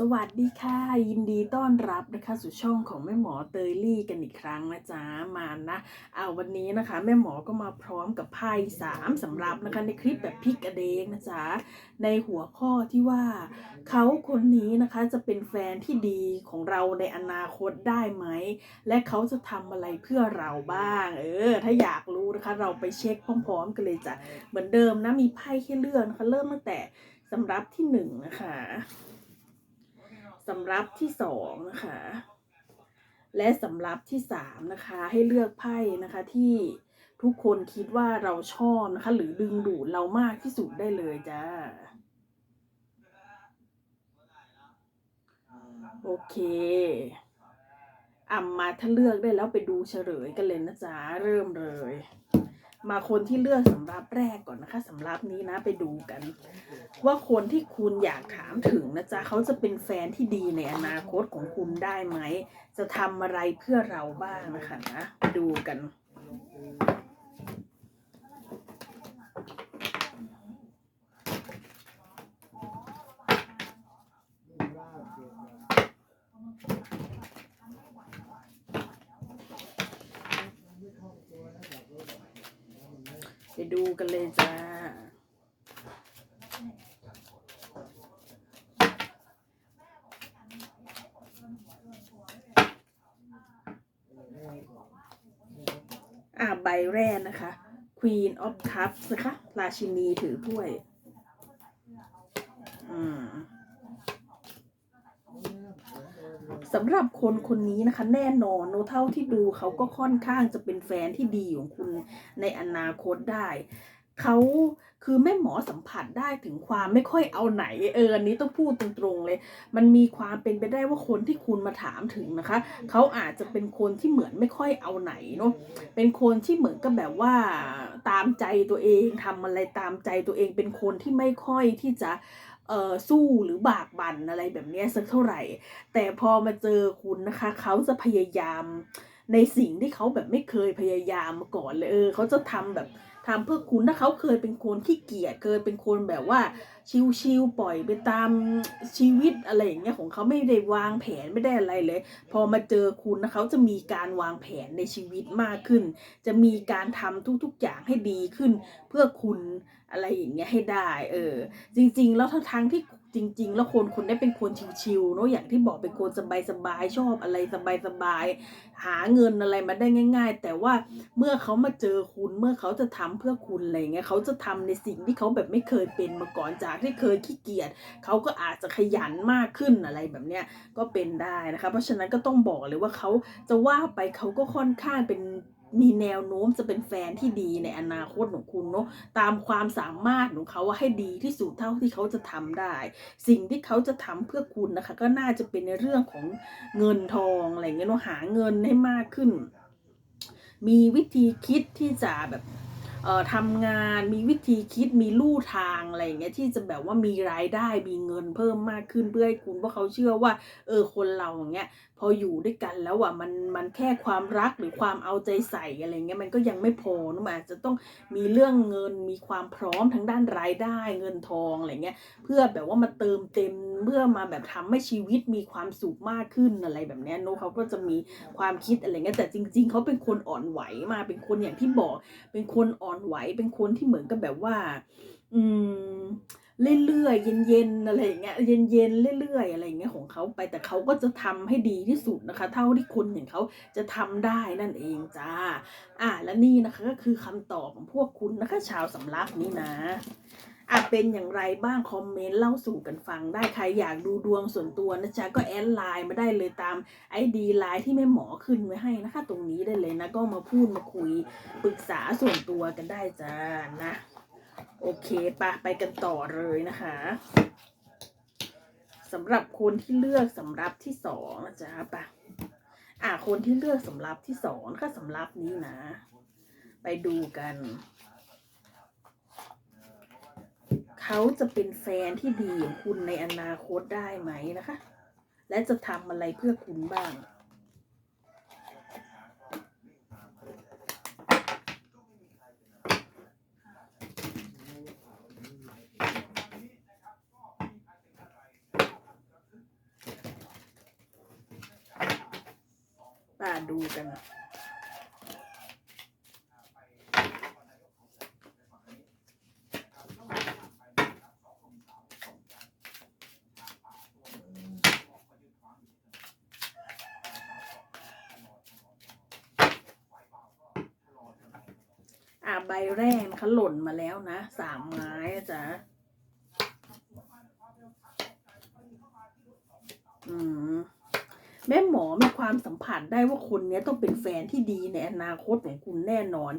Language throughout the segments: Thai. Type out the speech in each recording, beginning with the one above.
สวัสดีค่ะ ยินดีต้อนรับนะคะสู่ช่องของแม่หมอเตยลี่กันอีกครั้งนะจ๊ะมานะเอาวันนี้นะคะ แม่หมอก็มาพร้อมกับไพ่สามสำหรับนะคะในคลิปแบบพลิกกระเดงนะจ๊ะในหัวข้อที่ว่าเขาคนนี้นะคะจะเป็นแฟนที่ดีของเราในอนาคตได้ไหม และเขาจะทำอะไรเพื่อเราบ้าง เออ ถ้าอยากรู้นะคะ เราไปเช็คพร้อมๆกันเลยจ้ะเหมือนเดิมนะมีไพ่ให้เลือกนะคะเริ่มตั้งแต่สำรับที่หนึ่งนะคะ สำรับที่สองนะคะ และสำรับที่สามนะคะ ให้เลือกไพ่นะคะที่ทุกคนคิดว่าเราชอบนะคะ หรือดึงดูดเรามากที่สุดได้เลยจ้าโอเคอ่ำมาถ้าเลือกได้แล้วไปดูเฉลยกันเลยนะจ๊ะ เริ่มเลย มาคนที่เลือกสำรับแรกก่อนนะคะสำรับนี้นะไปดูกัน ว่าคนที่คุณอยากถามถึงนะจ๊ะเขาจะเป็นแฟนที่ดีในอนาคตของคุณได้ไหม จะทำอะไรเพื่อเราบ้างนะคะนะดูกัน ไปดูกันเลยจ้า อ่าใบแรกนะคะ Queen of Cups นะคะ ราชินีถือถ้วย อืม สำหรับคนคนนี้นะคะ แน่นอนโนเท่าที่ดูเขาก็ค่อนข้างจะเป็นแฟนที่ดีของคุณในอนาคตได้เขาคือแม่หมอสัมผัสได้ถึงความไม่ค่อยเอาไหนเอออันนี้ต้องพูดตรงๆเลย มันมีความเป็นไปได้ว่าคนที่คุณมาถามถึงนะคะเขาอาจจะเป็นคนที่เหมือนไม่ค่อยเอาไหนเนาะเป็นคนที่เหมือนกับแบบว่าตามใจตัวเองทำอะไรตามใจตัวเองเป็นคนที่ไม่ค่อยที่จะ สู้หรือบากบั่นอะไรแบบนี้สักเท่าไหร่ แต่พอมาเจอคุณนะคะ เขาจะพยายาม ในสิ่งที่เขาแบบไม่เคยพยายามมาก่อนเลยเออเขาจะทำแบบทำเพื่อคุณถ้าเขาเคยเป็นคนขี้เกียจเคยเป็นคนแบบว่าชิวๆปล่อยไปตามชีวิตอะไรอย่างเงี้ยของเขาไม่ได้วางแผนไม่ได้อะไรเลย พอมาเจอคุณนะเขาจะมีการวางแผนในชีวิตมากขึ้น จะมีการทำทุกๆอย่างให้ดีขึ้น เพื่อคุณอะไรอย่างเงี้ยให้ได้ เออ จริง ๆ แล้วทั้งทั้งที่ จริง ๆ แล้วคนคนได้เป็นคนชิวๆเนาะอย่างที่บอกเป็นคนสบายๆชอบอะไรสบายๆหาเงินอะไรมาได้ง่าย ๆ แต่ว่าเมื่อเขามาเจอคุณเมื่อเขาจะทำเพื่อคุณอะไรเงี้ยเขาจะทำในสิ่งที่เขาแบบไม่เคยเป็นมาก่อนจากที่เคยขี้เกียจเขาก็อาจจะขยันมากขึ้นอะไรแบบเนี้ยก็เป็นได้นะคะ เพราะฉะนั้นก็ต้องบอกเลยว่าเขาจะว่าไปเขาก็ค่อนข้างเป็น มีแนวโน้มจะเป็นแฟนที่ดีในอนาคตของคุณเนาะตามความสามารถของเขาว่าให้ดีที่สุดเท่าที่เขาจะทำได้ สิ่งที่เขาจะทำเพื่อคุณนะคะ ก็น่าจะเป็นในเรื่องของเงินทองอะไรเงี้ยเนาะหาเงินให้มากขึ้น มีวิธีคิดที่จะแบบ ทำงานมีวิธีคิดมีลู่ทางอะไรอย่างเงี้ยที่จะแบบว่ามีรายได้มีเงินเพิ่มมากขึ้นเพื่อให้คุณเพราะเขาเชื่อว่า เออคนเราอย่างเงี้ยพออยู่ด้วยกันแล้วอะมันมันแค่ความรักหรือความเอาใจใส่อะไรเงี้ยมันก็ยังไม่พอนะมันอาจจะต้องมีเรื่องเงินมีความพร้อมทางด้านรายได้เงินทองอะไรเงี้ยเพื่อแบบว่ามาเติมเต็มเพื่อมาแบบทำให้ชีวิตมีความสุขมากขึ้นอะไรแบบเนี้ยโนเขาก็จะมีความคิดอะไรเงี้ยแต่จริง ๆเขาเป็นคนอ่อนไหวมาเป็นคนอย่างที่บอกเป็นคนอ่อนไหวเป็นคนที่เหมือนกับแบบว่า อืมเรื่อยๆเย็นๆอะไรอย่างเงี้ยเย็นๆเรื่อยๆอะไรอย่างเงี้ยของเขาไปแต่เขาก็จะทำให้ดีที่สุดนะคะ เท่าที่คนอย่างเขาจะทำได้นั่นเองจ้า อะและนี่นะคะก็คือคำตอบของพวกคุณนะคะ ชาวสำรักนี้นะ อะเป็นอย่างไรบ้าง คอมเมนต์เล่าสู่กันฟังได้ใครอยากดูดวงส่วนตัวนะจ๊ะ ก็แอดไลน์มาได้เลยตามไอดีไลน์ที่แม่หมอขึ้นไว้ให้นะคะ ตรงนี้ได้เลยนะ ก็มาพูดมาคุยปรึกษาส่วนตัวกันได้จ้านะ โอเคปะไปกันต่อเลยนะคะสำหรับคนที่เลือกสำรับที่สองนะจ๊ะปะอะคนที่เลือกสำรับที่สองก็สำรับนี้นะ ไปดูกัน เขาจะเป็นแฟนที่ดีของคุณในอนาคตได้ไหมนะคะ และจะทำอะไรเพื่อคุณบ้างปาดูกัน แรกนะคะหล่นมาแล้วนะสามไม้จ๊ะอืมแม่หมอมีความสัมผัสได้ว่าคนนี้ต้องเป็นแฟนที่ดีในอนาคตของคุณแน่นอน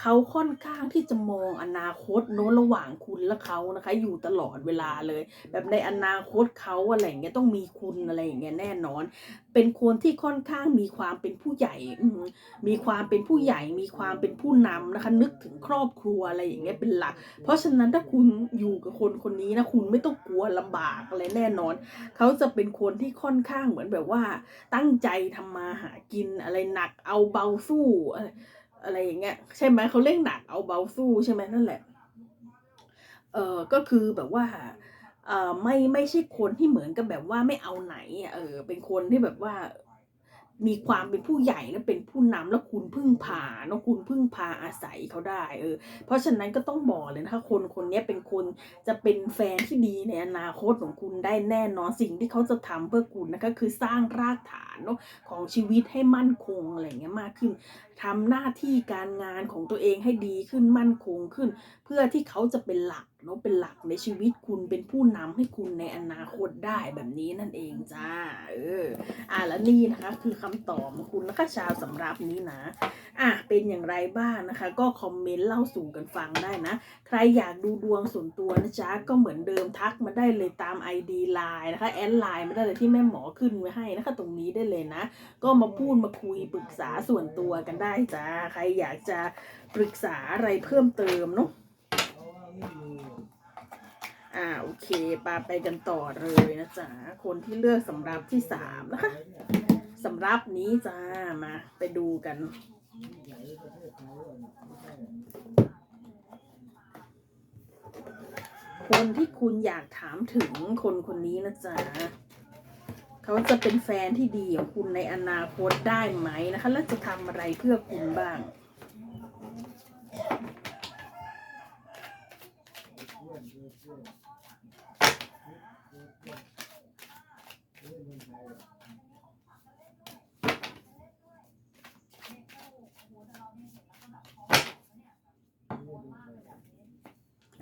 เขาค่อนข้างที่จะมองอนาคตโน้นระหว่างคุณและเขานะคะ อยู่ตลอดเวลาเลย แบบในอนาคตเขาอะไรอย่างเงี้ยต้องมีคุณอะไรอย่างเงี้ยแน่นอน เป็นคนที่ค่อนข้างมีความเป็นผู้ใหญ่ มีความเป็นผู้ใหญ่ มีความเป็นผู้นำนะคะ นึกถึงครอบครัวอะไรอย่างเงี้ยเป็นหลัก เพราะฉะนั้นถ้าคุณอยู่กับคนคนนี้นะคุณไม่ต้องกลัวลำบากอะไรแน่นอน เขาจะเป็นคนที่ค่อนข้างเหมือนแบบว่า ตั้งใจทำมาหากินอะไรหนักเอาเบาสู้อะไรอะไรอย่างเงี้ยใช่ไหมเขาเรียกหนักเอาเบาสู้ใช่ไหมนั่นแหละ เออก็คือแบบว่า ไม่ไม่ใช่คนที่เหมือนกับแบบว่าไม่เอาไหนเออเป็นคนที่แบบว่ามีความเป็นผู้ใหญ่และเป็นผู้นำแล้วคุณพึ่งพาเนอะคุณพึ่งพาอาศัยเขาได้เออเพราะฉะนั้นก็ต้องบอกเลยนะคะคนคนนี้เป็นคนจะเป็นแฟนที่ดีในอนาคตของคุณได้แน่นอนสิ่งที่เขาจะทำเพื่อคุณนะคะคือสร้างรากฐานเนอะของชีวิตให้มั่นคงอะไรเงี้ยมากขึ้นทำหน้าที่การงานของตัวเองให้ดีขึ้นมั่นคงขึ้น เพื่อที่เขาจะเป็นหลัก เนาะเป็นหลักในชีวิตคุณเป็นผู้นำให้คุณในอนาคตได้แบบนี้นั่นเองจ้าเอออะแล้วนี่นะคะ คือคำตอบของคุณนะคะชาวสำรับนี้นะอะเป็นอย่างไรบ้างนะคะ ก็คอมเมนต์เล่าสู่กันฟังได้นะ ใครอยากดูดวงส่วนตัวนะจ๊ะก็เหมือนเดิมทักมาได้เลยตาม ID ไลน์นะคะแอดไลน์มาได้เลยที่แม่หมอขึ้นไว้ให้นะคะ ตรงนี้ได้เลยนะ ก็มาพูดมาคุยปรึกษาส่วนตัวกันได้จ้าใครอยากจะปรึกษาอะไรเพิ่มเติมเนาะ อ่าโอเคปาไปกันต่อเลยนะจ๊ะคนที่เลือกสำรับที่สามนะคะสำรับนี้จ้ามาไปดูกันคนที่คุณอยากถามถึงคนคนนี้นะจ๊ะเขาจะเป็นแฟนที่ดีของคุณในอนาคตได้ไหมนะคะ และจะทำอะไรเพื่อคุณบ้าง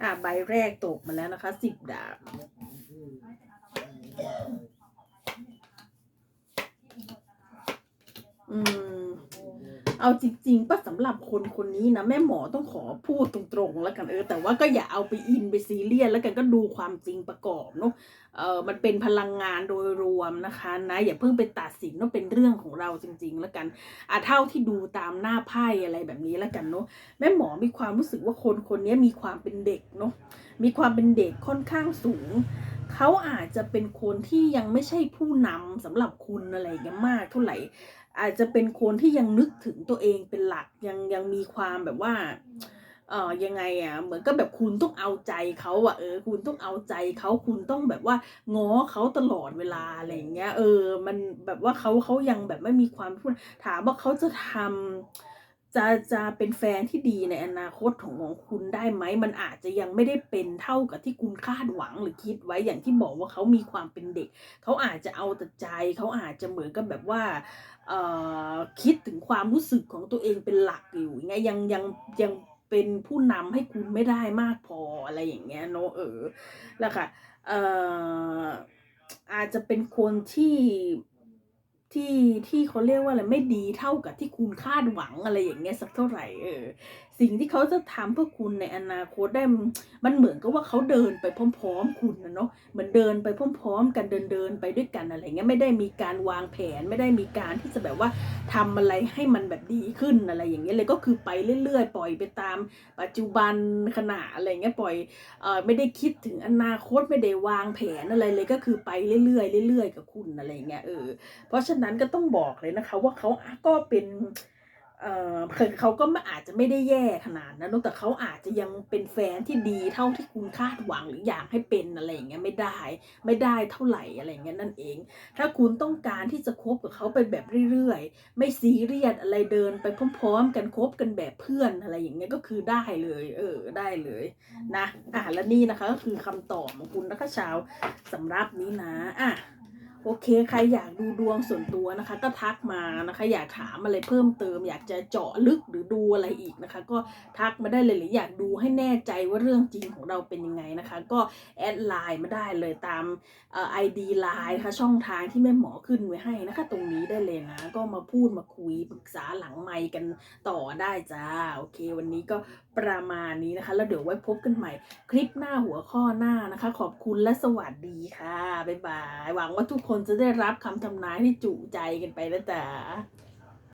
อ่าใบแรกตกมาแล้วนะคะสิบดาบ อืม เอาจริงๆป่ะสำหรับคนคนนี้นะแม่หมอต้องขอพูดตรงๆแล้วกันเออ แต่ว่าก็อย่าเอาไปอินไปซีเรียสแล้วกันก็ดูความจริงประกอบเนาะเออมันเป็นพลังงานโดยรวมนะคะนะอย่าเพิ่งไปตัดสินว่าเป็นเรื่องของเราจริง ๆ แล้วกันอะเท่าที่ดูตามหน้าไพ่อะไรแบบนี้แล้วกันเนาะแม่หมอมีความรู้สึกว่าคนคนนี้มีความเป็นเด็กเนาะมีความเป็นเด็กค่อนข้างสูงเขาอาจจะเป็นคนที่ยังไม่ใช่ผู้นำสำหรับคุณอะไรเงี้ยมากเท่าไหร่ อาจจะเป็นคนที่ยังนึกถึงตัวเองเป็นหลักยังยังมีความแบบว่า เอ่อยังไงอะเหมือนก็แบบคุณต้องเอาใจเขาอะเออ คุณต้องเอาใจเขาคุณต้องแบบว่าง้อเขาตลอดเวลาอะไรอย่างเงี้ย เออ มันแบบว่าเขาเขายังแบบไม่มีความพูดถามว่าเขาจะทำ จะจะเป็นแฟนที่ดีในอนาคตของของคุณได้ไหม มันอาจจะยังไม่ได้เป็นเท่ากับที่คุณคาดหวังหรือคิดไว้อย่างที่บอกว่าเขามีความเป็นเด็ก เขาอาจจะเอาแต่ใจ เขาอาจจะเหมือนกับแบบว่าเอ่อคิดถึงความรู้สึกของตัวเองเป็นหลักอยู่ไงยังยังยังเป็นผู้นำให้คุณไม่ได้มากพออะไรอย่างเงี้ยเนอะเออแล้วค่ะเอ่ออาจจะเป็นคนที่ ที่ที่เขาเรียกว่าอะไรไม่ดีเท่ากับที่คุณคาดหวังอะไรอย่างเงี้ยสักเท่าไหร่เออ สิ่งที่เขาจะทำเพื่อคุณในอนาคตได้มันเหมือนกับว่าเขาเดินไปพร้อม ๆ คุณนะเนาะเหมือนเดินไปพร้อม ๆ กันเดินเดินไปด้วยกันอะไรเงี้ยไม่ได้มีการวางแผนไม่ได้มีการที่จะแบบว่าทำอะไรให้มันแบบดีขึ้นอะไรอย่างเงี้ยเลยก็คือไปเรื่อยๆ ปล่อยไปตามปัจจุบันขณะอะไรเงี้ยปล่อยเออไม่ได้คิดถึงอนาคตไม่ได้วางแผนอะไรเลยก็คือไปเรื่อยๆเรื่อยๆ กับคุณอะไรเงี้ยเออเพราะฉะนั้นก็ต้องบอกเลยนะคะว่าเขาก็เป็น เออเขาก็ไม่อาจจะไม่ได้แย่ขนาดนั้นแต่เขาอาจจะยังเป็นแฟนที่ดีเท่าที่คุณคาดหวังหรืออยากให้เป็นอะไรอย่างเงี้ยไม่ได้ ไม่ได้เท่าไหร่อะไรอย่างเงี้ยนั่นเอง ถ้าคุณต้องการที่จะคบกับเขาไปแบบเรื่อยๆ ไม่ซีเรียสอะไรเดินไปพร้อมๆ กันคบกันแบบเพื่อนอะไรอย่างเงี้ยก็คือได้เลย เออได้เลยนะอะและนี่นะคะก็คือคำตอบของคุณนะคะชาวสำรับนี้นะอะ โอเค ใครอยากดูดวงส่วนตัวนะคะ ก็ทักมานะคะ อยากถามอะไรเพิ่มเติม อยากจะเจาะลึกหรือดูอะไรอีกนะคะ ก็ทักมาได้เลยหรืออยากดูให้แน่ใจว่าเรื่องจริงของเราเป็นยังไงนะคะ ก็แอดไลน์มาได้เลยตามเอ่อ ID ไลน์นะคะช่องทางที่แม่หมอขึ้นไว้ให้นะคะ ตรงนี้ได้เลยนะ ก็มาพูดมาคุยปรึกษาหลังไมค์กันต่อได้จ้าโอเค วันนี้ก็ประมาณนี้นะคะ แล้วเดี๋ยวไว้พบกันใหม่คลิปหน้าหัวข้อหน้านะคะ ขอบคุณและสวัสดีค่ะบ๊ายบายหวังว่าทุกคนคนจะได้รับคำทำนายที่จุใจกันไปนะจ๊ะ